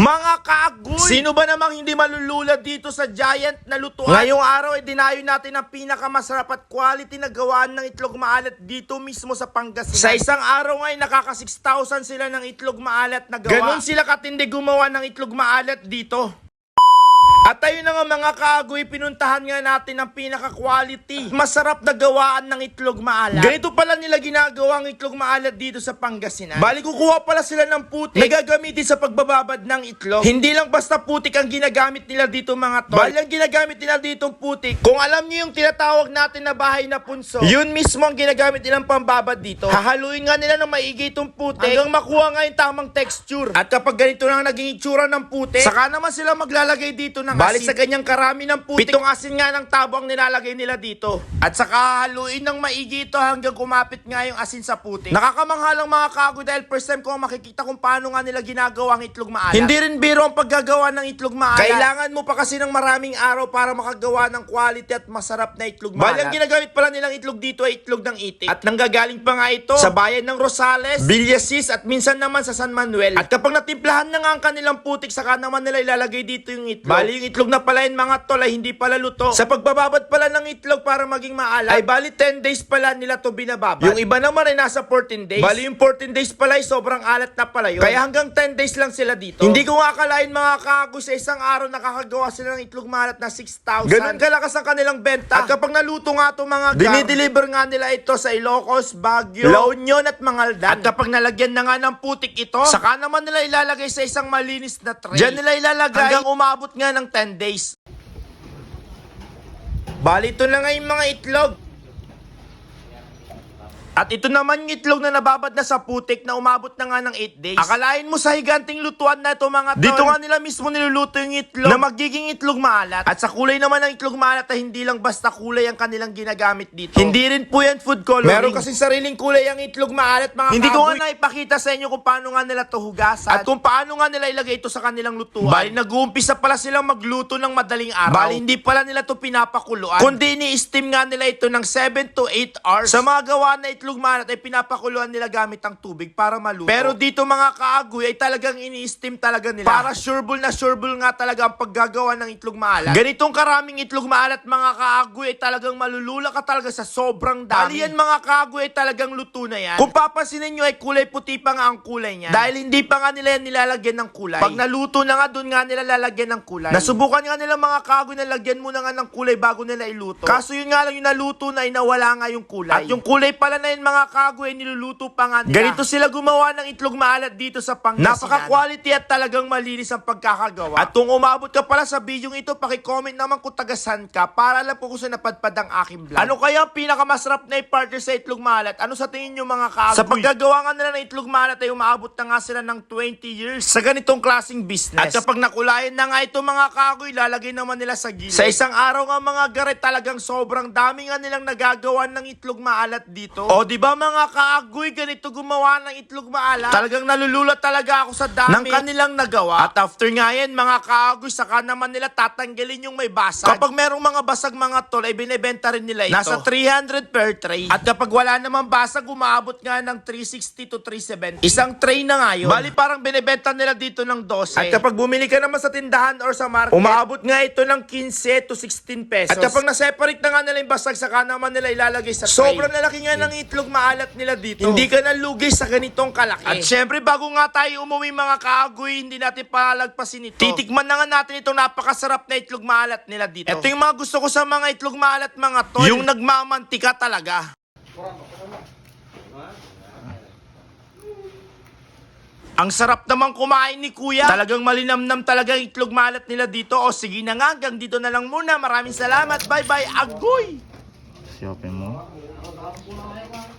Mga kaagoy! Sino ba namang hindi malululad dito sa giant na lutuan? Ngayong araw ay dinayo natin ang pinakamasarap at quality na gawaan ng itlog maalat dito mismo sa Pangasinan. Sa isang araw ay nakaka 6,000 sila ng itlog maalat na gawa. Ganon sila katindi gumawa ng itlog maalat dito. At ayun na nga mga kaagoy, pinuntahan nga natin ang pinaka-quality. Masarap na gawaan ng itlog maalat. Ganito pala nila ginagawa ang itlog maalat dito sa Pangasinan. Bali kukuha pala sila ng putik na gagamitin sa pagbababad ng itlog. Hindi lang basta putik ang ginagamit nila dito mga tol. Bali ang ginagamit nila dito putik. Kung alam niyo yung tinatawag natin na bahay na punso, yun mismo ang ginagamit nilang pambabad dito. Hahaluin nga nila ng maigi itong putik hanggang makuha nga yung tamang texture. At kapag ganito na naging itsura ng putik, saka naman sila maglalagay dito ng Bali sa ganyang karami ng putik. Pitong asin nga ng tabo ang nilalagay nila dito. At saka haluin ng maigi ito hanggang kumapit nga yung asin sa putik. Nakakamangha lang mga kago dahil first time ko makikita kung paano nga nila ginagawa ang itlog maalat. Hindi rin biro ang paggagawa ng itlog maalat. Kailangan mo pa kasi ng maraming araw para makagawa ng quality at masarap na itlog maalat. Bali ang ginagamit pala nilang itlog dito ay itlog ng itik. At nanggagaling pa nga ito sa bayan ng Rosales, Villasis at minsan naman sa San Manuel. At kapag natimplahan na nga ang kanilang putik, saka naman nila ilalagay dito yung itlog. Bali yung itlog na pala yun mga tol ay hindi pala luto. Sa pagbababad pala ng itlog para maging maalat, ay bali 10 days pala nila to binababad. Yung iba naman ay nasa 14 days. Bali yung 14 days pala ay sobrang alat na pala yun. Kaya hanggang 10 days lang sila dito. Hindi ko nga akalain mga kago sa isang araw nakakagawa sila ng itlog maalat na 6,000. Ganun kalakas ang kanilang benta. At kapag naluto nga to mga gar, dinideliver nga nila ito sa Ilocos, Baguio, La Union at Mangaldan. At kapag nalagyan na nga ng putik ito, saka naman nila ilalagay sa isang malinis na tray. Diyan nila ilalagay hanggang umabot nga ng 10 days. Bali, ito na nga yung mga itlog. At ito naman yung itlog na nababad na sa putik na umabot na nga ng 8 days. Akalain mo sa higanting lutuan na ito mga tol. Dito nga nila mismo niluluto yung itlog na magiging itlog maalat. At sa kulay naman ng itlog maalat ay hindi lang basta kulay ang kanilang ginagamit dito. Hindi rin po yan food coloring. Meron kasi sariling kulay ang itlog maalat mga Hindi ko nga naipakita sa inyo kung paano nga nila to hugasan. At kung paano nga nila ilagay ito sa kanilang lutuan. Bali nag-uumpisa pala silang magluto ng madaling araw. Bali hindi pala nila to pinapakuluan. Kundi ni-steam nga nila ito ng 7 to 8 hours. Sa mga gawa na itlog maalat ay pinapakuluan nila gamit ang tubig para maluto. Pero dito mga kaagoy ay talagang ini-steam talaga nila. Para sureball na sureball nga talaga ang paggagawa ng itlog maalat. Ganitong karaming itlog maalat mga kaagoy ay talagang malulula ka talaga sa sobrang dami. Yan mga kaagoy ay talagang luto na yan. Kung papansinin nyo ay kulay puti pa nga ang kulay niya. Dahil hindi pa nga nila yan nilalagyan ng kulay. Pag naluto na nga doon nga nila lalagyan ng kulay. Nasubukan nga nila mga kaagoy na lagyan muna nga ng kulay bago nila iluto. Kaso yun nga lang yung naluto na ay nawala nga yung kulay. At yung kulay pala na yun mga ay niluluto pa nga nila. Ganito sila gumawa ng itlog maalat dito sa Pangasinan. Napaka-quality at talagang malinis ang pagkakagawa. At kung umabot ka pala sa video ito, paki-comment naman kung tagasan ka para alam ko kung saan napadpad ang aking vlog. Ano kaya ang pinakamasarap na i-partner sa itlog maalat? Ano sa tingin nyo mga kaagoy? Sa paggagawa nga nila ng itlog maalat ay umaabot na nga sila ng 20 years sa ganitong klaseng business. At kapag nakulayan na nga ito mga kaagoy, lalagay naman nila sa gilid. Sa isang araw nga mga garet talagang sobrang dami nga nilang nagagawa ng itlog maalat dito. O di ba mga kaagoy, ganito gumawa ng itlog maalat? Talagang nalulula talaga ako sa dami ng kanilang nagawa. At after nga yan mga kaagoy, saka naman nila tatanggalin yung may basag. Kapag merong mga basag mga tol, ay binebenta rin nila ito. Nasa 300 per tray. At kapag wala naman basag, umaabot nga ng 360 to 370. Isang tray na nga yun. Bali parang binebenta nila dito ng 12. At kapag bumili ka naman sa tindahan or sa market, umaabot nga ito ng 15 to 16 pesos. At kapag na-separate na nga nila yung basag, saka naman nila ilalagay sa tray. Sobrang lalaki nga ng itlog maalat nila dito. Hindi ka na lugi sa ganitong kalaki. At syempre, bago nga tayo umuwi mga kaagoy, hindi natin palagpasin ito. Titikman na nga natin itong napakasarap na itlog maalat nila dito. Ito yung mga gusto ko sa mga itlog maalat mga tol. Yung nagmamantika talaga. Ang sarap naman kumain ni Kuya. Talagang malinamnam talaga ang itlog malat nila dito. O sige na nga, hanggang dito na lang muna. Maraming salamat. Bye-bye. Agoy! Siopin mo.